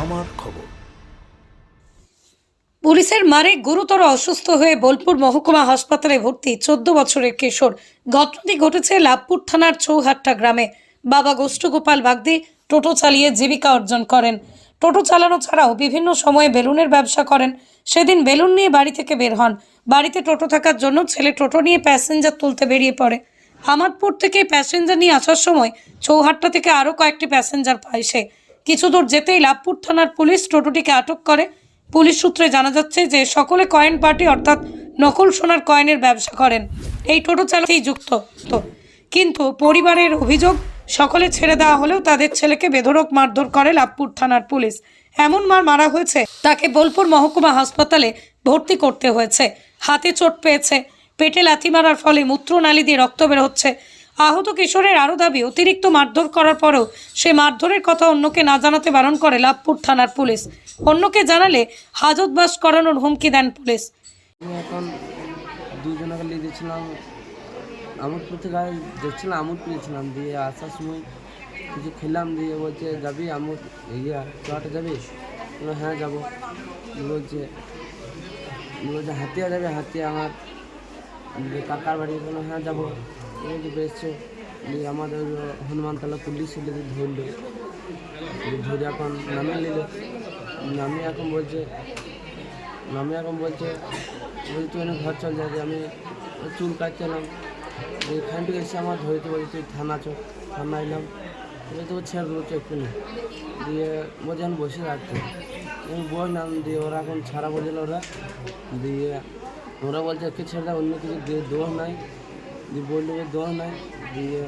আমার খবর। পুলিশের মারে গুরুতর অসুস্থ হয়ে বোলপুর মহকুমা হাসপাতালে ভর্তি চোদ্দ বছরের কিশোর। ঘটনাটি ঘটেছে লাভপুর থানার চৌহাট্টা গ্রামে। বাবা গোষ্ঠগোপাল বাগদি টোটো চালিয়ে জীবিকা অর্জন করেন। টোটো চালানো ছাড়াও বিভিন্ন সময়ে বেলুনের ব্যবসা করেন। সেদিন বেলুন নিয়ে বাড়ি থেকে বের হন। বাড়িতে টোটো থাকার জন্য ছেলে টোটো নিয়ে প্যাসেঞ্জার তুলতে বেরিয়ে পড়ে। আমাদপুর থেকে প্যাসেঞ্জার নিয়ে আসার সময় চৌহাট্টা থেকে আরও কয়েকটি প্যাসেঞ্জার পায় সে। কিছু দূর যেতেই লাভপুর থানার পুলিশ টোটোটিকে আটক করে। পুলিশ সূত্রে জানা যাচ্ছে যে সকলে কয়েন পার্টি অর্থাৎ নকল সোনার কয়েনের ব্যবসা করেন। এই টোটো চালকেই যুক্ত। কিন্তু পরিবারের অভিযোগ, সকলে ছেড়ে দেওয়া হলেও তাদের ছেলেকে বেধরক মারধর করে লাভপুর থানার পুলিশ। এমন মার মারা হয়েছে, তাকে বোলপুর মহকুমা হাসপাতালে ভর্তি করতে হয়েছে। হাতে চোট পেয়েছে। পেটে লাথি মারার ফলে মূত্রনালী দিয়ে রক্ত বের হচ্ছে। আহত কিশোরের আরও দাবি, অতিরিক্ত মারধর করার পরেও সে মারধরের কথা অন্যকে না জানাতে বারণ করে লাভপুর থানার পুলিশ। অন্যকে জানালে হাজতবাস করানোর হুমকি দেন পুলিশ। এখন দুজনকে নিয়ে দিয়েছিলাম আমোদপুর থেকে দেখছিলাম আমোদপুর গেছিলাম, দিয়ে আসার সময় কিছু খেলাম, দিয়ে বলছে, যাবি আমোদ ইয়া চটা যাবি? হ্যাঁ যাব। বলছে বলছে, হাতিয়া যাবে? হাতিয়া আমার কাকার বাড়ি হ্যাঁ যাব। বলছে বেশ দিয়ে আমাদের হনুমানতলা পুলিশ এলে দিয়ে ধরলো দিয়ে ধরে এখন নামিয়ে নিল। নামিয়ে এখন বলছে আমি এখন বলছে বলছি তুই এনে ঘর চল যাবি, আমি চুল কাটছিলাম এখান থেকে এসে আমার ধরতে বলছি তুই থানা চো থানা এলাম। বলে তো ছেড়ে দেবো এক্ষুনি দিয়ে বলছে, আমি বসে রাখতে আমি বললাম দিয়ে ওরা এখন ছাড়া বলছিল ওরা। দিয়ে ওরা বলছে একে ছেড়ে দাও, অন্য কিছু দিয়ে দোষ নাই। দিয়ে বলল যে দোষ নাই দিয়ে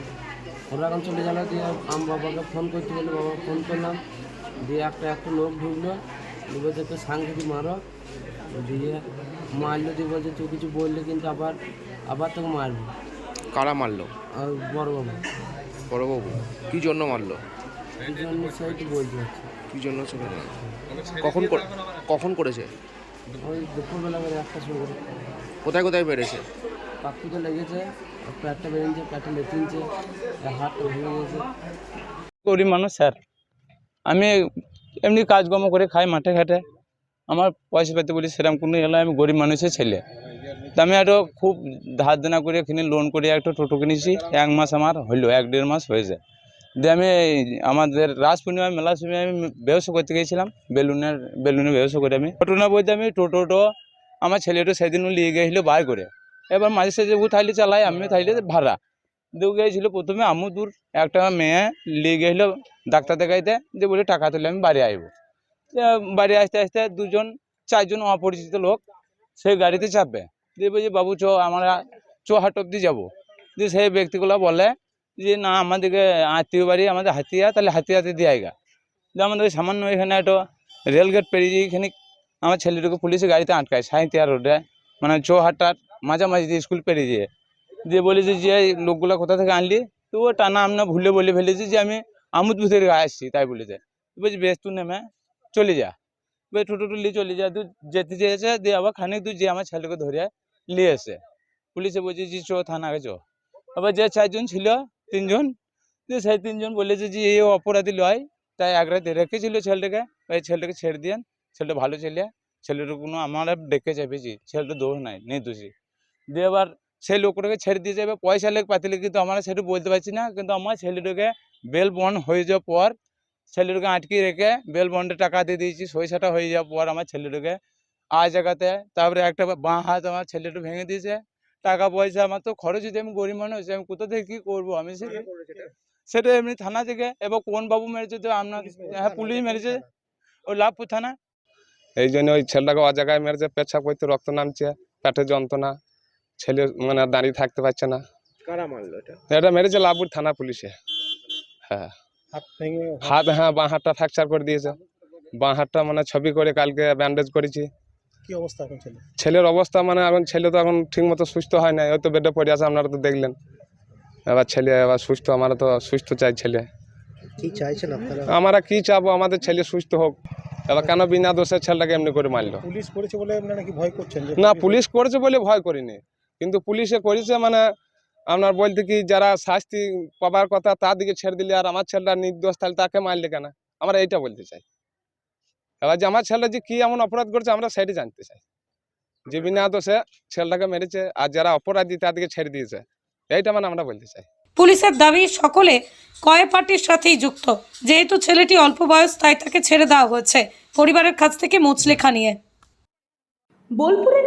ওরা এখন চলে গেল দিয়ে আমি বাবাকে ফোন করতে বলল বাবা ফোন করলাম দিয়ে একটা একটা লোক ঢুকলো দিয়ে বলছে একটু সাংঘাতিক মারো দিয়ে মারলো দিয়ে বলছে তুই কিছু বললে কিন্তু আবার আবার তোকে মারবো। কারা মারলো? আর বড় বাবু। বড়বাবু কি জন্য মারলো? এই জন্য সেইটি বলতে কি জন্য সেটা কখন কখন করেছে? ওই দুপুরবেলা করে একটা করে। কোথায় কোথায় বেড়েছে পাখিতে লেগেছে বেরিয়েছে হাতটা ভেঙে গেছে। গরিব মানুষ, স্যার। আমি এমনি কাজকর্ম করে খাই মাঠে ঘাটে। আমার পয়সা পেতে বলি সেরকম কোনো এলো আমি গরিব মানুষের ছেলে। তা আমি একটু খুব ধার দেনা করে কিনে লোন করে একটা টোটো কিনেছি, এক মাস আমার হইল, এক দেড় মাস হয়েছে। দিয়ে আমি আমাদের রাস পূর্ণিমা মেলার সময় আমি ব্যবসা করতে গিয়েছিলাম, বেলুনের বেলুনে ব্যবসা করে আমি। ঘটনা বলতে আমি টোটোটো আমার ছেলেটা সেদিনও নিয়ে গিয়েছিল বার করে। এবার মাঝে সাঝে ও থাইলে চালাই আমি থাইলে ভাড়া। দিয়ে গিয়েছিল প্রথমে আমুদুর একটা মেয়ে নিয়ে গেছিল ডাক্তার দেখাইতে দিয়ে বলে টাকা তুলে আমি বাড়ি আসব বাড়ি আসতে আসতে দুজন, চারজন অপরিচিত লোক সেই গাড়িতে চাপবে। দিয়ে বলছে, বাবু, চো, আমরা চো হাট অব্দি যাব। দিয়ে সেই ব্যক্তিগুলো বলে যে, না, আমাদেরকে আত্মীয় বাড়ি, আমাদের হাতিয়া, তাহলে হাতিয়াতে দিয়ে আয়গা দিয়ে আমাদের সামান্য এখানে একটা রেলগেট পেরিয়ে এখানে আমার ছেলেটাকে পুলিশে গাড়িতে আটকায় সাঁইতিয়া রোডে। মানে চো হাটটার মাঝামাঝি দিয়ে স্কুল পেরিয়ে দিয়ে দিয়ে বলেছে যে লোকগুলো কোথা থেকে আনলি? তো ও টানা আমনা ভুলে বলে ফেলেছি যে, আমি আমুদপুর থেকে আসছি, তাই বলেছে বলছি, বেশ, তুই নেমে চলে যা। বেশ টোটো টুলি চলে যা তুই যেতে চেয়েছে, দিয়ে আবার খানিক তুই যে আমার ছেলেকে ধরে নিয়ে এসে। পুলিশে বলছে যে চো থানাকে চো। আবার যে চারজন ছিল, তিনজন যে সেই তিনজন বলেছে যে এই অপরাধী লয়। তাই এক রাতে রেখেছিল ছেলেটাকে, এই ছেলেটাকে ছেড়ে দিয়েন। ছেলেটা ভালো ছেলে ছেলেটা কোনো আমার ডেকে চেপেছি ছেলেটা দোষ নাই, নির্দোষী। দিয়ে এবার সেই লোকটাকে ছেড়ে দিয়ে যাবে। পয়সা লেগ পাতিলে কিন্তু আমরা সেটা বলতে পারছি না কিন্তু আমার ছেলেটাকে বেল বন্ড হয়ে যাওয়ার পর ছেলেটাকে আটকে রেখে বেল বন্ডে টাকা দিয়ে দিয়েছি পয়সাটা হয়ে যাওয়ার পর আমার ছেলেটাকে আ জায়গাতে তারপরে একটা বাঁ হাত আমার ছেলেটা ভেঙে দিয়েছে। টাকা পয়সা আমার তো খরচ যদি আমি গরিব মানুষ আমি কোথা থেকে কী করব? আমি সেটা। সেটা এমনি থানা থেকে এবার কোন বাবু মেরেছে তো আপনার হ্যাঁ পুলিশ মেরেছে। ওই লাভপুর থানা। এই জন্য ওই ছেলেটাকে অ জায়গায় মেরেছে পেচ্ছাপ করতে রক্ত নামছে পেটে যন্ত্রণা। ছেলে মানে আর দাঁড়িয়ে থাকতে পারছে না। কারা মারলো এটা? এটা মেরেছে লাভপুর থানা পুলিশে। হ্যাঁ। হাত হ্যাঁ বাঁ হাতটা ফ্র্যাকচার করে দিয়েছে। বাঁ হাতটা মানে ছবি করে কালকে ব্যান্ডেজ করেছি। কি অবস্থা এখন ছেলে? ছেলের অবস্থা মানে এখন ছেলে তো এখন ঠিক মতো সুস্থ হয় না হয়তো বেডে পড়ে আছে আপনারা তো দেখলেন। এবার ছেলে এবার সুস্থ আমরা তো সুস্থ চাই ছেলে। কি চাইছেন আপনারা? আমরা কি চাবো? আমাদের ছেলে সুস্থ হোক। এবার কেন বিনা দোষে ছেলেটাকে এমনি করে মারলো? পুলিশ করেছে বলে আপনারা নাকি ভয় করছেন না পুলিশ করেছে বলে ভয় করিনি। কিন্তু পুলিশে করেছে মানে আপনার বলতে কি যারা শাস্তি পাবার কথা তার দিকে ছেড়ে দিলে আর আমার ছেলেটা নির্দোষ তাহলে তাকে মারলে কেন? আমরা এইটা বলতে চাই। এবার যে আমার ছেলেটা যে কি এমন অপরাধ করছে আমরা সেটি জানতে চাই। যে বিনা দোষে ছেলেটাকে মেরেছে আর যারা অপরাধী তাদেরকে ছেড়ে দিয়েছে এইটা মানে আমরা বলতে চাই। পুলিশের দাবি সকলে কয় পার্টির সাথেই যুক্ত। যেহেতু ছেলেটি অল্প বয়স তাই তাকে ছেড়ে দেওয়া হয়েছে। পরিবারের কাছ থেকে মুচলেখা নিয়ে। বোলপুরের